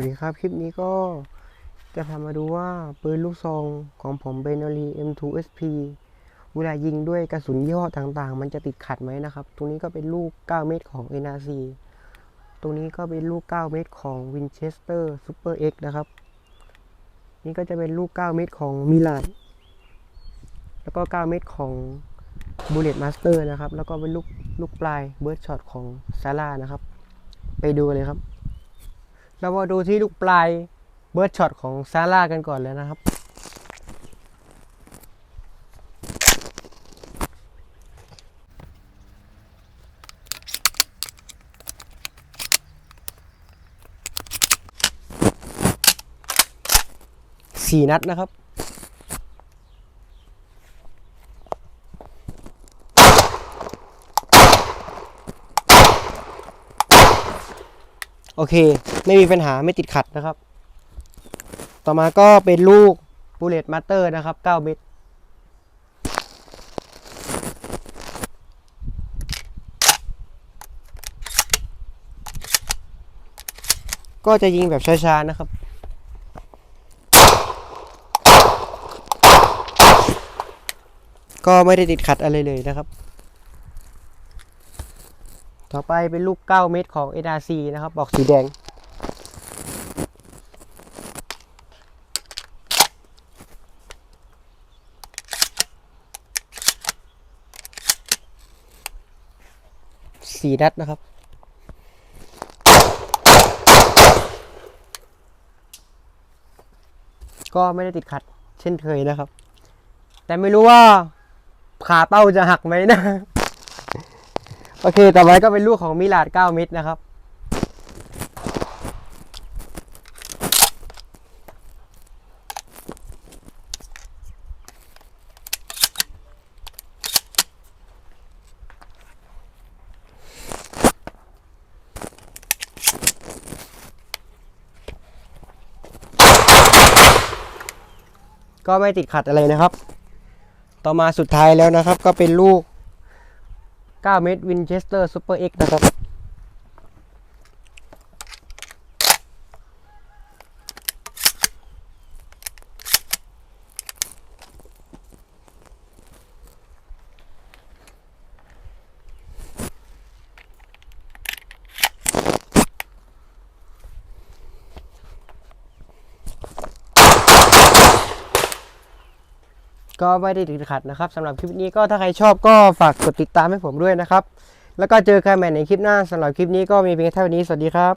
วัสดีครับคลิปนี้ก็จะพามาดูว่าปืนลูกซองของผมเบนอลี M2SP เวลายิงด้วยกระสุนยี่ห้อต่างๆ มันจะติดขัดไหมนะครับ ตรงนี้ก็เป็นลูก 9 เมตรของ NRC ตรงนี้ก็เป็นลูก 9 เมตรของ Winchester Super X นะครับ นี่ก็จะเป็นลูก 9 เมตรของมิลานแล้วก็ 9 เมตรของ Bullet Master นะครับ แล้วก็เป็นลูกลูกปลาย Bird Shot ของ s a r a นะครับ ไปดูเลยครับ เรามาดูที่ลูกปลายเบิร์ดช็อตของซาร่ากันก่อนเลยนะครับ สี่นัดนะครับ โอเค ไม่มีปัญหาไม่ติดขัดนะครับ ต่อมาก็เป็นลูก Bullet Master นะครับ 9 เม็ดก็จะยิงแบบช้าๆนะครับ ก็ไม่ได้ติดขัดอะไรเลยนะครับ ต่อไปเป็นลูก 9 เม็ดของ NRC นะครับ บอกสีแดง สีนัดนะครับก็ไม่ได้ติดขัดเช่นเคยนะครับ แต่ไม่รู้ว่าขาเป้าจะหักไหมนะ โอเค ต่อไปก็เป็นลูกของมิลาด9เม็ดนะครับ ก็ไม่ติดขัดอะไรนะครับ ต่อมาสุดท้ายแล้วนะครับ ก็เป็นลูก 9 เมตร Winchester Super X นะครับ ก็ไม่ได้ติดขัดนะครับสำหรับคลิปนี้ก็ถ้าใครชอบก็ฝากกดติดตามให้ผมด้วยนะครับ แล้วก็เจอกันใหม่ในคลิปหน้าสำหรับคลิปนี้ก็มีเพียงเท่านี้สวัสดีครับ